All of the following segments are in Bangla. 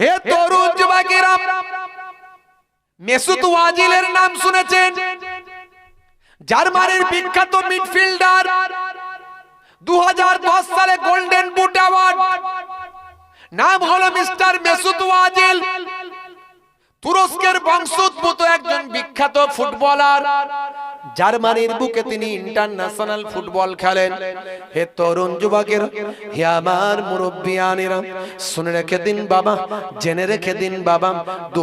হে তরুণ যুবকেরা, মেসুত ওয়াজিলের নাম শুনেছেন। জার্মানির বিখ্যাত মিডফিল্ডার 2010 সালে গোল্ডেন বুট অ্যাওয়ার্ড। নাম হলো মিস্টার মেসুত ওয়াজিল। তুরস্কের বংশোদ্ভূত একজন বিখ্যাত ফুটবলার। জার্মানির বুকে তিনি ইন্টারন্যাশনাল ফুটবল খেলেন। হে তরুণ যুবকের হে আমার মুরব্বিয়ানেরা শুনে রেখে দিন বাবা জেনে রেখে দিন বাবা দু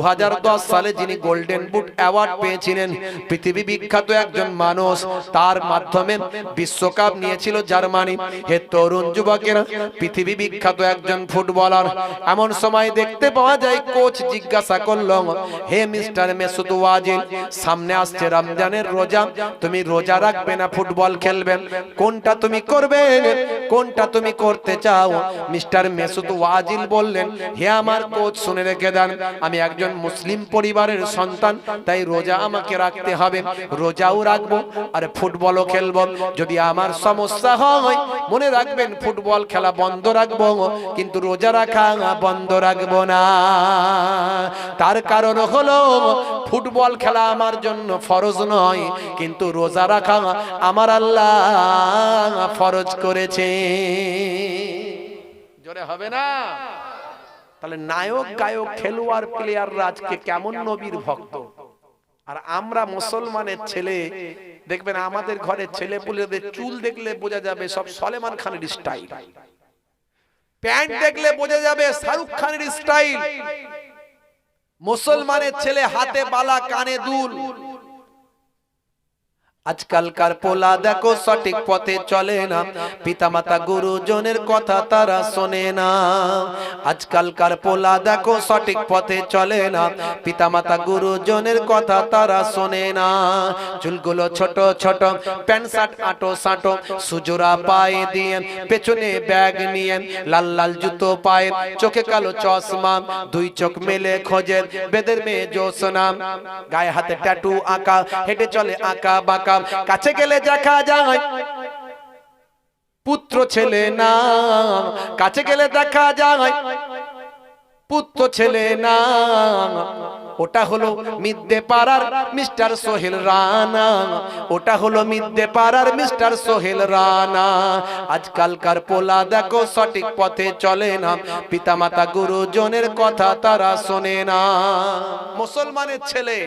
সালে যিনি গোল্ডেন বুট অ্যাওয়ার্ড পেয়েছিলেন পৃথিবী বিখ্যাত একজন মানুষ তার মাধ্যমে বিশ্বকাপ নিয়েছিল জার্মানি। হে তরুণ যুবকেরা পৃথিবী বিখ্যাত একজন ফুটবলার এমন সময় দেখতে পাওয়া যায় কোচ জিজ্ঞাসা করল হে মিস্টার মেসুদ ওয়াজিল সামনে আসছে রমজানের রোজা তুমি রোজা রাখবে না ফুটবল খেলবে। কোনটা তুমি করবে? কোনটা তুমি করতে চাও? মিস্টার মেসুদ ওয়াজিল বললেন, হে আমার কোচ, শুনে রেখে দেন, আমি একজন মুসলিম পরিবারের সন্তান, তাই রোজা আমাকে রাখতে হবে। রোজাও রাখব আর ফুটবলও খেলব। যদি আমার সমস্যা হয়, মনে রাখবেন ফুটবল খেলা বন্ধ রাখব, কিন্তু রোজা রাখা বন্ধ রাখব না। তার কারণ হলো, ফুটবল খেলা আমার জন্য ফরজ নয়। কিন্তু রোজা রাখা আমার আল্লাহ ফরজ করেছে। জোরে হবে না? তাহলে নায়ক, গায়ক, খেলোয়াড় প্লেয়ার রাজকে কেমন নবীর ভক্ত? আর আমরা মুসলমানের ছেলে, দেখবেন আমাদের ঘরের ছেলে পুলেদের চুল দেখলে বোঝা যাবে সব সলেমান খানের স্টাইল। প্যান্ট দেখলে বোঝা যাবে শাহরুখ খানের স্টাইল। মুসলমানের ছেলে হাতে বালা, কানে দুল। আজকালকার পোলা দেখো সঠিক পথে চলে না। পিতামাতা গুরুজনের কথা তারা শোনে না। আজকালকার পোলা দেখো সঠিক পথে চলে না। পিতামাতা গুরুজনের কথা তারা শোনে না। চুলগুলো ছোট ছোট, প্যান্ট শার্ট, আটো সাটো সুজোরা পায়ে দিয়ে পেছনে ব্যাগ নিয়ে লাল লাল জুতো পায়ে চোখে কালো চশমা, দুই চোখ মেলে খোঁজে বেদের মেয়ে জোসনা, গায়ে হাতে ট্যাটু আঁকা, হেঁটে চলে আঁকা বাঁকা কাছে গেলে দেখা যায়। পুত্র ছেলে না কাছে গেলে দেখা যায়। পুত্র ছেলে না ওটা হলো মিদ্দে পাড়ার মিস্টার সোহেল রানা। ওটা হলো মিদ্দে পাড়ার মিস্টার সোহেল রানা। আজকালকার পোলা দেখো সঠিক পথে চলে না। পিতামাতা গুরুজনের কথা তারা শোনে না। মুসলমানের ছেলে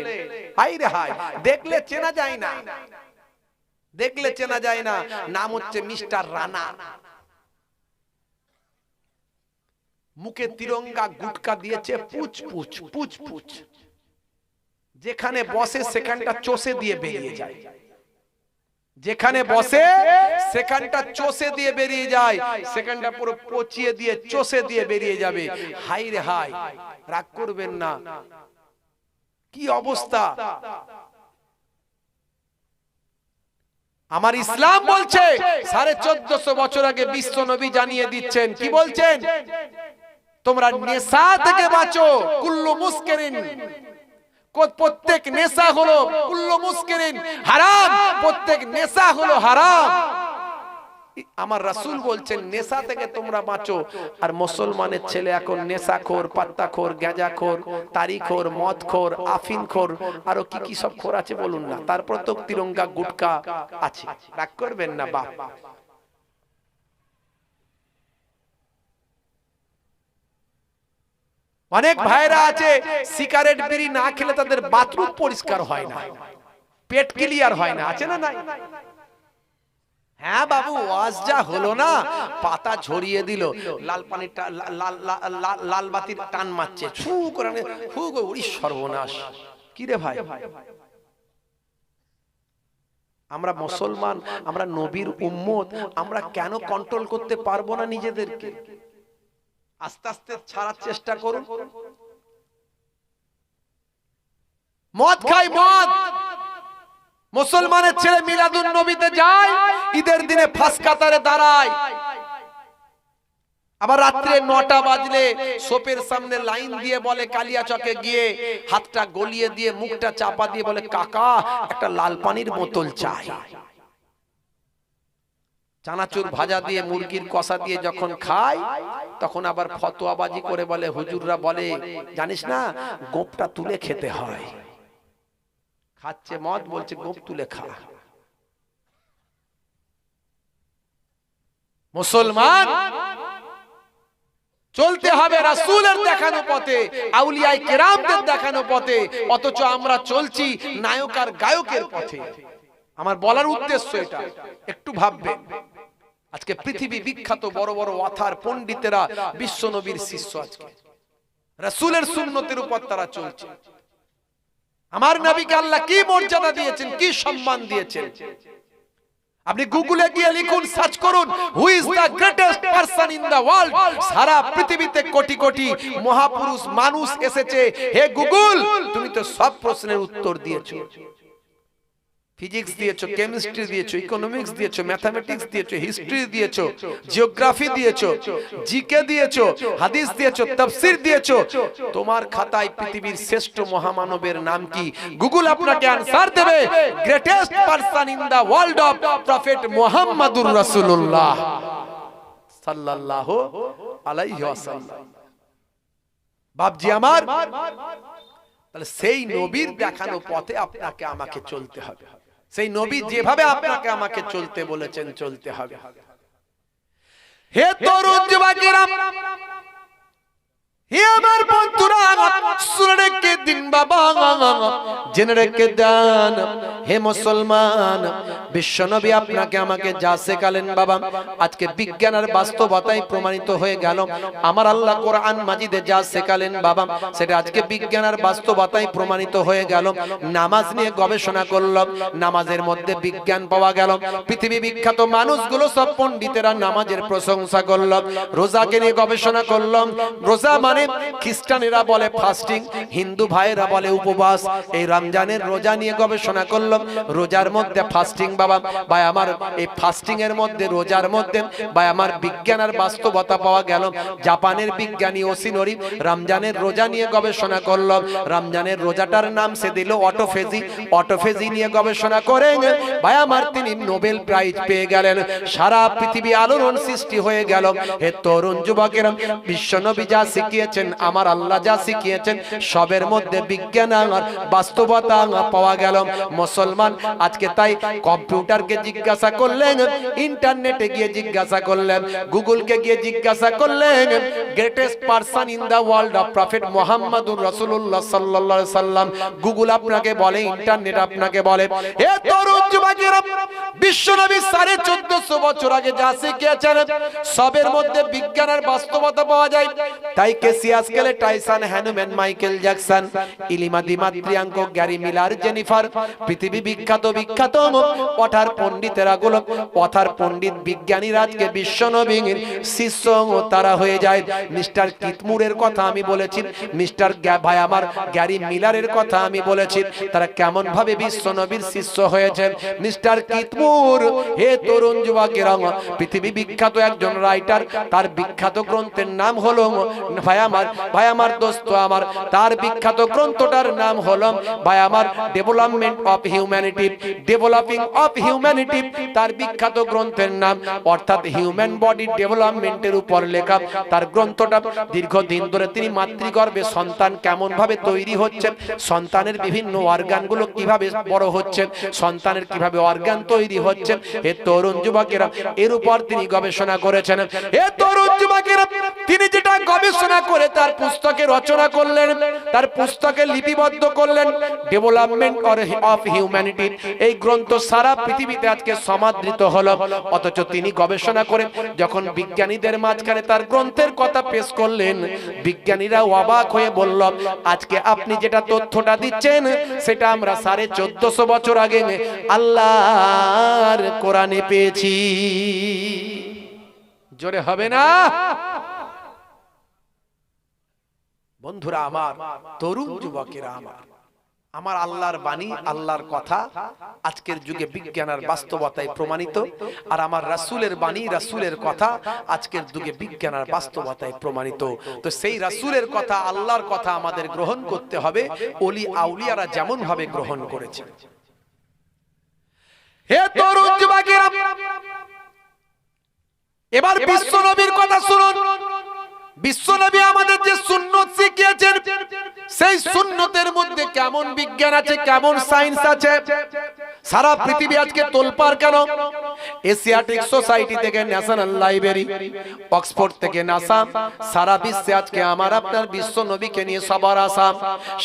হাই রে হাই দেখলে চেনা যায় না। দেখলে চেনা যায় না। নাম হচ্ছে মিস্টার রানা। মুখে তিরঙ্গা গুটকা দিয়েছে পুচ পুচ পুচ পুচ যেখানে বসে সেখানটা চষে দিয়ে বেরিয়ে যায়। যেখানে বসে সেখানটা চষে দিয়ে বেরিয়ে যায়। সেখানটা পুরো পচিয়ে দিয়ে চষে দিয়ে বেরিয়ে যাবে। হাই রে হাই রাগ করবেন না। কি অবস্থা? আমার ইসলাম বলছে সাড়ে চোদ্দশো বছর আগে বিশ্ব নবী জানিয়ে দিচ্ছেন। কি বলছেন? তোমরা নেশা থেকে বাঁচো কুল্লু মুস্কেরিন প্রত্যেক নেশা হলো কুল্লু মুস্কেরিন হারাম। প্রত্যেক নেশা হলো হারাম। আমার রাসূল বলছেন নেশা থেকে তোমরা বাঁচো। আর মুসলমানের ছেলে এখন নেশাখোর পাত্তাখোর গাঁজাখোর তারিখোর মদখোর আফিনখোর আরও কি কি সব খোর আছে বলুন না। তারপর তো তিরঙ্গা গুটকা আছে। রাগ করবেন না বাপ। অনেক ভাইরা আছে সিগারেট বিড়ি না খেলে তাদের বাথরুম পরিষ্কার হয় না। পেট ক্লিয়ার হয় না আছে না। নাই? হ্যাঁ বাবু ওয়াজ যা হলো না পাতা ঝরিয়ে দিল লাল পানির লাল বাতির টান মারছে ছু করে ফু উড়ি সর্বনাশ। কি রে ভাই? আমরা মুসলমান আমরা নবীর উম্মত আমরা কেন কন্ট্রোল করতে পারব না নিজেদেরকে? আস্তে আস্তে ছাড়ার চেষ্টা করুন। মদ খাই মদ মুসলমানের ছেলে মিলাদুন নবীতে যায় ঈদের দিনে ফাঁস কাতারে দাঁড়ায়। আবার রাত্রে নটা বাজলে সোপের সামনে লাইন দিয়ে বলে কালিয়া চকে গিয়ে হাতটা গলিয়ে দিয়ে মুখটা চাপা দিয়ে বলে কাকা একটা লাল পানির বোতল চাই। চানাচুর ভাজা দিয়ে মুরগির কষা দিয়ে যখন খায় তখন আবার ফতোয়াবাজি করে বলে হুজুররা বলে জানিস না গোপটা তুলে খেতে হয়। খাচ্ছে মদ বলছে গোপ তুলে খা। মুসলমান চলতে হবে রাসূলের দেখানো পথে আউলিয়ায়ে কেরামদের দেখানো পথে অথচ আমরা চলছি নায়ক আর গায়কের পথে। আমার বলার উদ্দেশ্য এটা। একটু ভাববেন। আজকে পৃথিবী বিখ্যাত বড় বড় অথার পণ্ডিতেরা বিশ্ব নবীর শিষ্য আজকে। রাসূলের সুন্নতের উপর তারা চলছে। আমার নবীকে আল্লাহ কি মর্যাদা দিয়েছেন? কি সম্মান দিয়েছেন? আপনি গুগলে গিয়ে লিখুন সার্চ করুন who is the greatest person in the world সারা পৃথিবীতে কোটি কোটি মহাপুরুষ মানুষ এসেছে। হে গুগল তুমি তো সব প্রশ্নের উত্তর দিয়েছ। ফিজিক্স দিয়েছ কেমিস্ট্রি দিয়েছ ইকোনমিক্স দিয়েছ ম্যাথমেটিক্স দিয়েছ হিস্ট্রি দিয়েছ জিওগ্রাফি দিয়েছ জিকে দিয়েছ হাদিস দিয়েছ তাফসীর দিয়েছ তোমার খাতায় পৃথিবীর শ্রেষ্ঠ মহামানবের নাম কি? গুগল আপনাকে আনসার দেবে greatest person in the world of prophet মুহাম্মাদুর রাসূলুল্লাহ সাল্লাল্লাহু আলাইহি ওয়াসাল্লাম বাপজি আমার তাহলে সেই নবীর দেখানো পথে আপনাকে আমাকে চলতে হবে। সেই নবী যেভাবে আপনাকে আমাকে চলতে বলেছেন চলতে হবে। হে তরুণ যুবকেরা আমার বন্ধুরা, শুনে রেখে দিন বাবা। জেনে রেখে দেন, হে মুসলমান, বিশ্বনবী আপনাকে আমাকে যা শেখালেন বাবা, আজকে বিজ্ঞান আর বাস্তবতায় প্রমাণিত হয়ে গেল। আমার আল্লাহ কোরআন মাজিদে যা শেখালেন বাবা, সেটা আজকে বিজ্ঞান আর বাস্তবতায় প্রমাণিত হয়ে গেল। নামাজ নিয়ে গবেষণা করলাম, নামাজের মধ্যে বিজ্ঞান পাওয়া গেল। পৃথিবী বিখ্যাত মানুষগুলো সব পণ্ডিতেরা নামাজের প্রশংসা করলাম, রোজাকে নিয়ে গবেষণা করলাম, রোজা মানে খ্রিস্টানেরা বলে ফাস্টিং হিন্দু ভাইয়েরা বলে উপবাস। এই রমজানের রোজা নিয়ে গবেষণা করলাম। রোজার মধ্যে ফাস্টিং বাবা, ভাই, আমার এই ফাস্টিং এর মধ্যে, রোজার মধ্যে, ভাই, আমার বিজ্ঞান আর বাস্তবতা পাওয়া গেল। জাপানের বিজ্ঞানী ওসিনরি রমজানের রোজা নিয়ে গবেষণা করলাম। রমজানের রোজাটার নাম সে দিল অটোফেজি। অটোফেজি নিয়ে গবেষণা করেন ভাই, আমার তিনি নোবেল প্রাইজ পেয়ে গেলেন। সারা পৃথিবী আলোড়ন সৃষ্টি হয়ে গেল। হে তরুণ যুবকেরা, বিশ্বনবী যা শিখিয়েছেন, আমার আল্লাহ যা শিখিয়েছেন, সবের মধ্যে বিজ্ঞান আর বাস্তবতা পাওয়া গেল। মুসলমান আজকে তাই কম্পিউটারকে জিজ্ঞাসা করলেন, ইন্টারনেটে গিয়ে জিজ্ঞাসা করলেন, গুগলকে গিয়ে জিজ্ঞাসা করলেন greatest person in the world of prophet মোহাম্মদুর রাসূলুল্লাহ সাল্লাল্লাহু আলাইহি সাল্লাম। গুগল আপনাকে বলে, ইন্টারনেট আপনাকে বলে হে তরুণ যুবকেরা বিশ্বনবী 1450 বছর আগে যা শিখিয়েছেন, সবের মধ্যে বিজ্ঞান আর বাস্তবতা পাওয়া যায়। তাই কেসিয়াস কেলে টাইসন, হ্যানুম্যান, মাইকেল জ্যাকসন ইলিমা দিমাত্রিয়াঙ্ক গ্যারি মিলার, জেনিফার, পৃথিবী বিখ্যাত বিখ্যাত পঠার পণ্ডিতেরা গুলো পথার পণ্ডিত বিজ্ঞানীরা আজকে বিশ্বনবীর শিষ্য তারা হয়ে যায়। মিস্টার কিতমুরের কথা আমি বলেছি, মিস্টার ভাই আমার গ্যারি মিলারের কথা আমি বলেছি, তারা কেমন ভাবে বিশ্বনবীর শিষ্য হয়েছেন। মিস্টার কিতমুর, হে তরুণ যুবকেরা, পৃথিবী বিখ্যাত একজন রাইটার, তার বিখ্যাত গ্রন্থের নাম হলো ভাই আমার, ভাই আমার দোস্ত আমার। তার বিখ্যাত গ্রন্থটার নাম হলো, ভাই আমার development of humanity developing of humanity তার বিখ্যাত গ্রন্থের নাম, অর্থাৎ হিউম্যান বডি ডেভেলপমেন্টের উপর লেখা। তার গ্রন্থটা দীর্ঘদিন ধরে তিনি মাতৃগর্ভে সন্তান কেমন ভাবে তৈরি হচ্ছে, সন্তানের বিভিন্ন অর্গানগুলো কীভাবে বড় হচ্ছে, সন্তানের কীভাবে অর্গান তৈরি হচ্ছে। এ তরুণ যুবকেরা এর উপর তিনি গবেষণা করেছেন। এ তরুণ যুবকেরা, তিনি যেটা গবেষণা করে তার পুস্তকে রচনা করলেন, তার পুস্তকে লিপিবদ্ধ করলেন। ডেভেলপমেন্ট অফ হিউম্যানিটি এই গ্রন্থ সারা পৃথিবীতে আজকে সমাদৃত হলো। অথচ তিনি গবেষণা করে যখন বিজ্ঞানীদের মাঝখানে তার গ্রন্থের কথা পেশ করলেন, বিজ্ঞানীরা অবাক হয়ে বলল, আজকে আপনি যেটা তথ্যটা দিচ্ছেন, সেটা আমরা সাড়ে চোদ্দশো বছর আগে আল্লাহর কোরআনে পেয়েছি। জোরে হবে না? বন্ধুরা আমার তরুণ যুবকেরা আমার আমার আল্লাহর বাণী আল্লাহর কথা আজকের যুগে বিজ্ঞান আর বাস্তবতায় প্রমাণিত আর আমার রাসূলের বাণী রাসূলের কথা আজকের যুগে বিজ্ঞান আর বাস্তবতায় প্রমাণিত। তো সেই রাসূলের কথা আল্লাহর কথা আমাদের গ্রহণ করতে হবে ওলি আউলিয়ারা যেমন ভাবে গ্রহণ করেছে। হে তরুণ যুবকেরা এবার বিশ্ব নবীর কথা শুনুন। বিশ্ব নবী আমাদের যে সুন্নত শিখিয়েছেন, সেই সুন্নতের মধ্যে কেমন বিজ্ঞান আছে, কেমন সায়েন্স আছে? সারা পৃথিবী আজকে তোলপার কেন? এশিয়াটিক সোসাইটি থেকে ন্যাশনাল লাইব্রেরি অক্সফোর্ড থেকে নাসা সারা বিশ্বে আজকে আমার আপনার বিশ্ব নবীকে নিয়ে সবার আসাম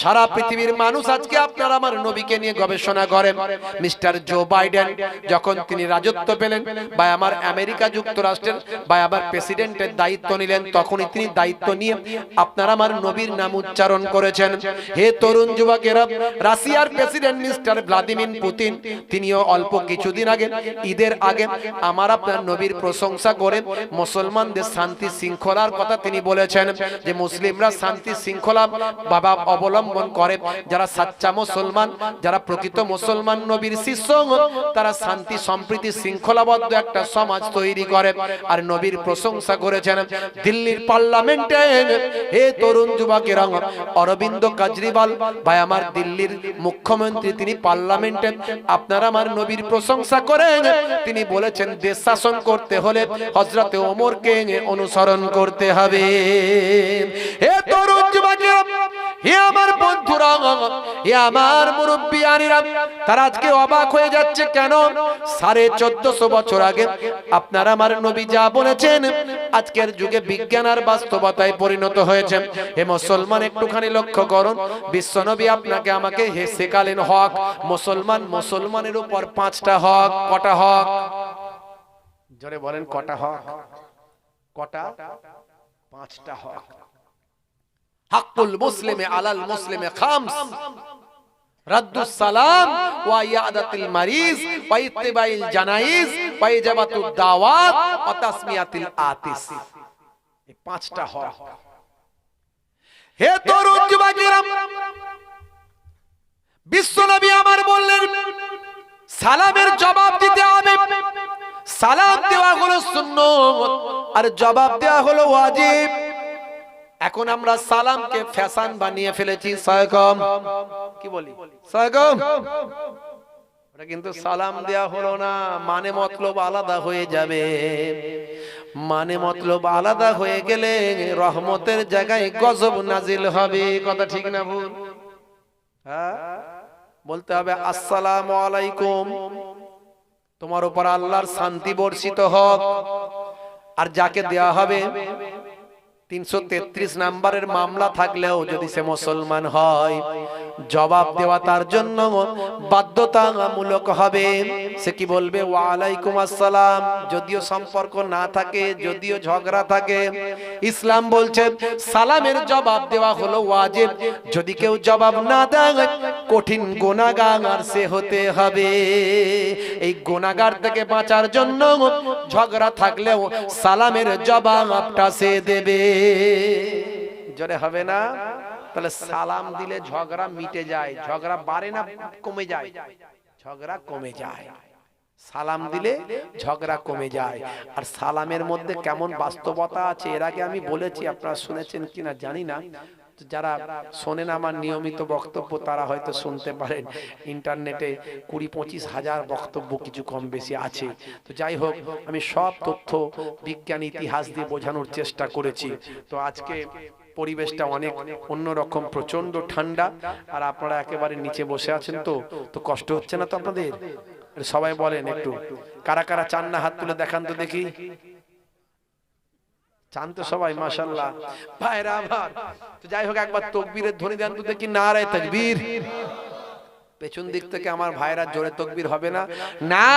সারা পৃথিবীর মানুষ আজকে আপনার আমার নবীকে নিয়ে গবেষণা করেন মিস্টার জো বাইডেন, যখন তিনি রাজত্ব পেলেন বা আমার আমেরিকা যুক্তরাষ্ট্রের বা আমার প্রেসিডেন্টের দায়িত্ব নিলেন, তখনই তিনি দায়িত্ব নিয়ে আপনার আমার নবীর নাম উচ্চারণ করেছেন। হে তরুণ যুবকেরা, রাশিয়ার প্রেসিডেন্ট মিস্টার ভ্লাদিমির পুতিন, তিনিও অল্প কিছুদিন আগে ঈদের আগে আমার আপনার নবীর প্রশংসা করে মুসলমানদের শান্তি শৃঙ্খলার কথা তিনি বলেছেন যে মুসলিমরা শান্তি শৃঙ্খলা বাবা অবলম্বন করে। যারা সাচ্চা মুসলমান, যারা প্রকৃত মুসলমান নবীর শিষ্য, তারা শান্তি সম্প্রীতি শৃঙ্খলাবদ্ধ একটা সমাজ তৈরি করে। আর নবীর প্রশংসা করেছেন দিল্লির পার্লামেন্টে, হে তরুণ যুবকেরা, অরবিন্দ কেজরিওয়াল, ভাই আমার দিল্লির মুখ্যমন্ত্রী, তিনি পার্লামেন্টে, আপনারা আমার নবীর প্রশংসা করেন, তিনি বলেছেন দেশ শাসন করতে হলে হজরতে ওমরকে অনুসরণ করতে হবে। আমার হে আমার মুরব্বিয়ানিরা তারা আজকে অবাক হয়ে যাচ্ছে কেন? সাড়ে চোদ্দশো বছর আগে আপনারা আমার নবী যা বলেছেন, আজকের যুগে বিজ্ঞান আর বাস্তবতায় পরিণত হয়েছে। হে মুসলমান, একটুখানি লক্ষ্য করুন, বিশ্বনবী আপনাকে আমাকে হে হক। মুসলমান, মুসলমানের উপর পাঁচটা হক, কটা হক? জোরে বলেন, কটা হক? কটা? পাঁচটা হক। হাক্কুল মুসলিমে আলাল মুসলিমে খামস। রাদ্দুস সালাম ওয়া ইয়াদাতিল মারিজ ওয়া ইত্তিবাইল জানাইজ ওয়া ইজাবাতুদ দাওয়াত ওয়া তাসমিয়াতিল আতিস। এই পাঁচটা হক। হে তরুণ যুবকেরা বিশ্বনবী আমার বললেন সালামের জবাব দিতে হবে। সালাম দেওয়া হলো সুন্নত আর জবাব দেওয়া হলো ওয়াজিব। এখন আমরা সালামকে ফ্যাশন বানিয়ে ফেলেছি সায়কম কি বলি? সায়কম ওটা কিন্তু সালাম দেয়া হলো না মানে মতলব আলাদা হয়ে যাবে। মানে মতলব আলাদা হয়ে গেলে রহমতের জায়গায় গজব নাজিল হবে, কথা ঠিক না ভুল? হ্যাঁ? বলতে হবে, আসসালাম আলাইকুম। তোমার উপর আল্লাহর শান্তি বর্ষিত হোক। আর যাকে দেয়া হবে তিনশো তেত্রিশ নাম্বারের মামলা থাকলেও যদি সে মুসলমান হয়, জবাব দেওয়া তার জন্য বাধ্যতামূলক হবে। সে কি বলবে? ওয়ালাইকুম আসসালাম। যদিও সম্পর্ক না থাকে, যদিও ঝগড়া থাকে, ইসলাম বলছে, সালামের জবাব দেওয়া হলো ওয়াজিব। যদি কেউ জবাব না দেয়, কঠিন গোনাগার সে হতে হবে। এই গোনাগার থেকে বাঁচার জন্য ঝগড়া থাকলেও সালামের জবাবটা সে দেবে। জোরে হবে না? তাহলে সালাম দিলে ঝগড়া মিটে যায়, ঝগড়া বাড়ে না, কমে যায়? ঝগড়া কমে যায়। সালাম দিলে ঝগড়া কমে যায়। আর সালামের মধ্যে কেমন বাস্তবতা আছে, এর আগে আমি বলেছি, আপনারা শুনেছেন কিনা জানি না। যারা শোনেন আমার নিয়মিত বক্তব্য, তারা হয়তো শুনতে পারেন। ইন্টারনেটে কুড়ি পঁচিশ হাজার বক্তব্য কিছু কম বেশি আছে। তো যাই হোক, আমি সব তথ্য বিজ্ঞান, ইতিহাস দিয়ে বোঝানোর চেষ্টা করেছি। তো আজকে পরিবেশটা অনেক অন্যরকম প্রচণ্ড ঠান্ডা। আর আপনারা একেবারে নিচে বসে আছেন তো তো কষ্ট হচ্ছে না তো আপনাদের? সবাই বলেন একটু। কারা কারা চান না হাত তুলে দেখান তো দেখি। চান তো সবাই মাশাল্লাহ ভাইরা আমার তো যাই হোক একবার তকবীরের ধ্বনি দেন তো দেখি না রে তকবীর। পেছন দিক থেকে আমার ভাইরা জোরে তকবীর হবে না। না।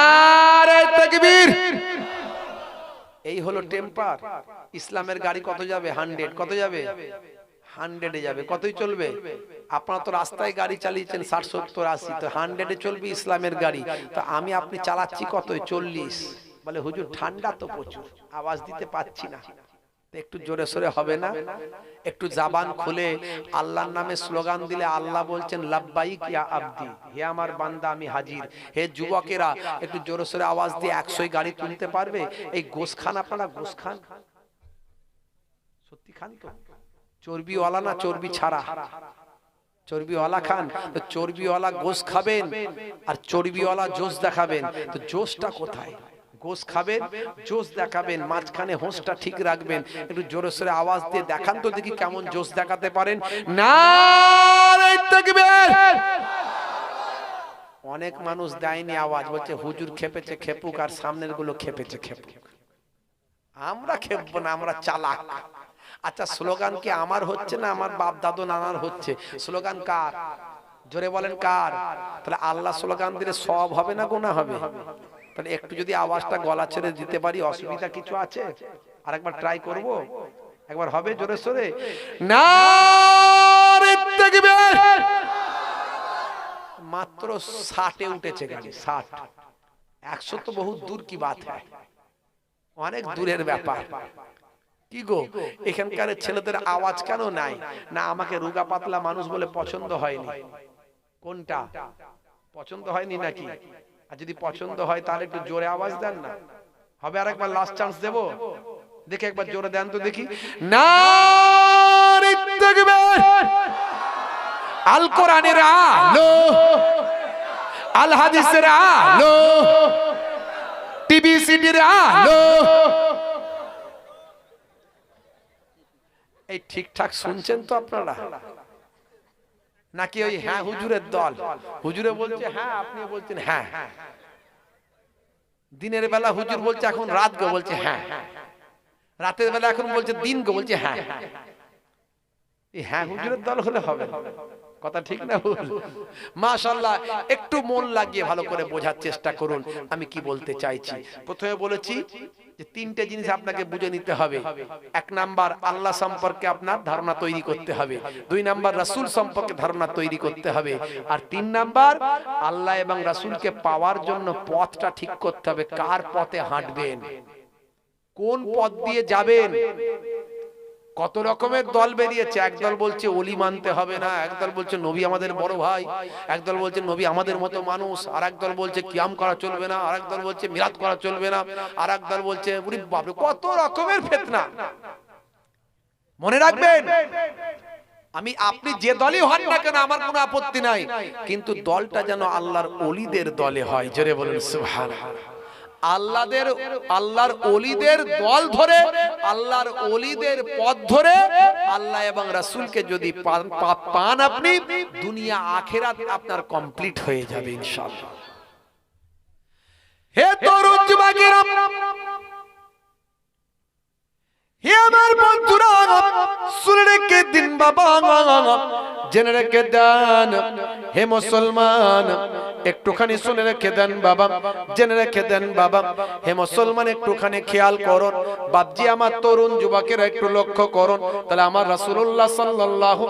তকবীর। এই হলো টেম্পার। ইসলামের গাড়ি কত যাবে? হান্ড্রেড। কত যাবে? হান্ড্রেডে যাবে। কতই চলবে? আপনারা তো রাস্তায় গাড়ি চালিয়েছেন ষাট সত্তর আশি। তো হান্ড্রেডে চলবে ইসলামের গাড়ি। তো আমি আপনি চালাচ্ছি কত চল্লিশ। বলে হুজুর ঠান্ডা তো প্রচুর। আওয়াজ দিতে পাচ্ছি না। একটু জোরে সোরে হবে না? একটু জাবান খুলে আল্লাহর নামে স্লোগান দিলে আল্লাহ বলছেন লাব্বাইক ইয়া আব্দি হে আমার বান্দা আমি হাজির। হে যুবকেরা একটু জোরে সোরে আওয়াজ দিয়ে একশোই গাড়ি তুলতে পারবে? এই গোস খান আপনারা গোস খান? সত্যি খান তো? চর্বিওয়ালা না চর্বি ছাড়া? চর্বিওয়ালা খান? তো চর্বিওয়ালা গোস খাবেন আর চর্বিওয়ালা জোশ দেখাবেন। তো জোশটা কোথায়? গোস খাবেন, জোস দেখাবেন, মাঝখানে হোঁসটা ঠিক রাখবেন, একটু জোরে সোরে আওয়াজ দিয়ে দেখান তো দেখি কেমন জোস দেখাতে পারেন। না অনেক মানুষ দেয়নি আওয়াজ, বলছে, হুজুর খেপেছে, খেপুক, আর সামনেরগুলো খেপেছে, খেপুক। আমরা খেপবো না, আমরা চালাক। আচ্ছা স্লোগান কি আমার হচ্ছে না আমার বাপ দাদু নানার হচ্ছে? স্লোগান কার? জোরে বলেন কার? তাহলে আল্লাহ স্লোগান দিলে সব হবে না গোনা হবে? তাহলে একটু যদি আওয়াজটা গলা ছেড়ে দিতে পারি অসুবিধা কিছু আছে? আর একবার ট্রাই করব? একবার হবে জোরে সোরে? না মাত্র ষাটে উঠেছে গাড়ি ষাট। একশো তো বহু দূর কি বাত অনেক দূরের ব্যাপার। কি গো? এখানকার ছেলেদের আওয়াজ কেন নাই? না আমাকে রুগা পাতলা মানুষ বলে পছন্দ হয়নি। কোনটা? পছন্দ হয়নি নাকি? আর যদি পছন্দ হয় তাহলে একটু জোরে আওয়াজ দেন না। হবে আর একবার লাস্ট চান্স দেবো? দেখে একবার জোরে দেন তো দেখি। না আল কোরআনের আলো। আল হাদিসের আলো। টিভি সিডির আলো। এই ঠিকঠাক শুনছেন তো আপনারা? নাকি ওই হ্যাঁ হুজুরের দল? হুজুরে বলছে হ্যাঁ আপনি বলছেন হ্যাঁ। দিনের বেলা হুজুর বলছে এখন রাত গো বলছে হ্যাঁ। রাতের বেলা এখন বলছে দিন গো বলছে হ্যাঁ। এই হ্যাঁ হুজুরের দল হলে হবে। কথা ঠিক না মাশাল্লাহ একটু মন লাগিয়ে ভালো করে বোঝার চেষ্টা করুন। আমি কি বলতে চাইছি? প্রথমে বলেছি যে তিনটে জিনিস আপনাকে বুঝে নিতে হবে। এক নাম্বার আল্লাহ সম্পর্কে আপনার ধারণা তৈরি করতে হবে। দুই নাম্বার রাসূল সম্পর্কে ধারণা তৈরি করতে হবে। আর তিন নাম্বার আল্লাহ এবং রাসূলকে পাওয়ার জন্য পথটা ঠিক করতে হবে। কার পথে হাঁটবেন? কোন পথ দিয়ে যাবেন? কত রকমের দল বেরিয়েছে। একদল বলছে অলি মানতে হবে না একদল বলছে নবী আমাদের বড় ভাই একদল বলছে নবী আমাদের মতো মানুষ আর একদল বলছে কিয়াম করা চলবে না আর একদল বলছে মিরাত করা চলবে না আর একদল বলছে বাপরে কত রকমের ফেতনা। মনে রাখবেন আমি আপনি যে দলই হন না কেন আমার কোনো আপত্তি নাই কিন্তু দলটা যেন আল্লাহর অলিদের দলে হয়। জোরে বলুন সুবহানাল্লাহ। আল্লাহদের আল্লাহর অলিদের দল ধরে, আল্লাহর অলিদের পথ ধরে, আল্লাহ এবং রাসুলকে যদি পান পান আপনি, দুনিয়া, আখেরাত আপনার কমপ্লিট হয়ে যাবে ইনশাল্লাহ হে তরুণ যুবকেরা হে আমার বন্ধুরা, শুনে রেখে দিন বাবা। জেনে রেখে দেন, হে মুসলমান, একটুখানি শুনে রেখে দেন বাবা। জেনে রেখে দেন বাবা, হে মুসলমান, একটুখানি খেয়াল করুন। বাপজি, আমার তরুণ যুবকেরা একটু লক্ষ্য করুন। তাহলে আমার রাসূলুল্লাহ সাল্লাল্লাহু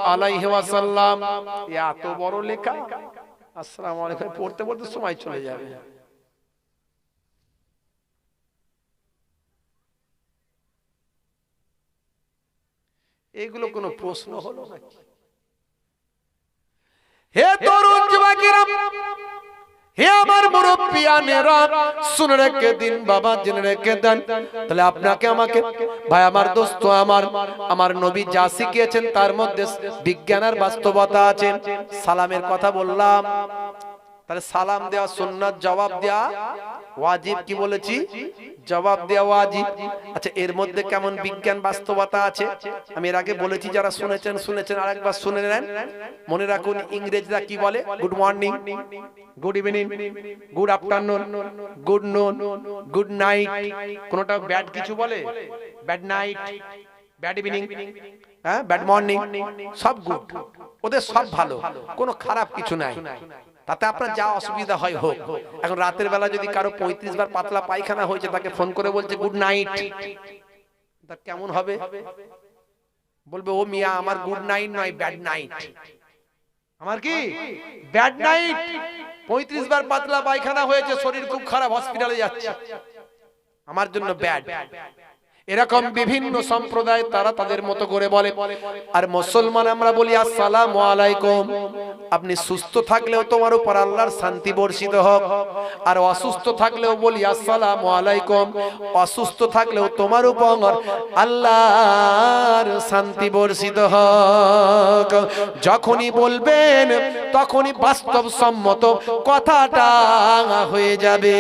এত বড় লেখা। আলাইকুম। পড়তে পড়তে সময় চলে যাবে। এইগুলো কোনো প্রশ্ন হলো নাকি? হে তরুণ যুবকেরা হে আমার মুরব্বিয়ানেরা শুনে রেখে দিন বাবা জেনে রেখে দেন। তাহলে আপনাকে আমাকে ভাই আমার দোস্ত আমার আমার নবী যা শিখিয়েছেন তার মধ্যে বিজ্ঞান আর বাস্তবতা আছে সালামের কথা বললাম। তাহলে সালাম দেওয়া সুন্নাত জবাব দেওয়া ওয়াজিব কি বলেছি? জবাব দেওয়া ওয়াজিব। আচ্ছা এর মধ্যে কেমন বিজ্ঞান বাস্তবতা আছে? আমি এর আগে বলেছি যারা শুনেছেন শুনেছেন আরেকবার শুনে নেন। মনে রাখুন ইংরেজরা কি বলে? Good morning good evening good afternoon good noon good night কোনটা ব্যাড কিছু বলে? ব্যাড নাইট ব্যাড ইভিনিং হ্যাঁ ব্যাড মর্নিং সব গুড ওদের সব ভালো। কোনো খারাপ কিছু নাই। তাতে আপনার যা অসুবিধা হয় হোক। এখন রাতের বেলা যদি কারও পঁয়ত্রিশ বার পাতলা পায়খানা হয়েছে তাকে ফোন করে বলছে গুড নাইট। তা কেমন হবে? বলবে ও মিয়া আমার গুড নাইট নয় ব্যাড নাইট। আমার কি? Bad night? পঁয়ত্রিশ বার পাতলা পায়খানা হয়েছে শরীর খুব খারাপ হসপিটালে যাচ্ছে। আমার জন্য ব্যাড। এরকম বিভিন্ন সম্প্রদায় তারা তাদের মতো করে বলে। আর মুসলমান আমরা বলি আসসালামু আলাইকুম। আপনি সুস্থ থাকলেও তোমার উপর আল্লাহর শান্তি বর্ষিত হোক। আর অসুস্থ থাকলেও বলি আসসালামু আলাইকুম। অসুস্থ থাকলেও তোমার উপর আল্লাহর শান্তি বর্ষিত হোক। যখনই বলবেন তখনই বাস্তবসম্মত কথাটা হয়ে যাবে।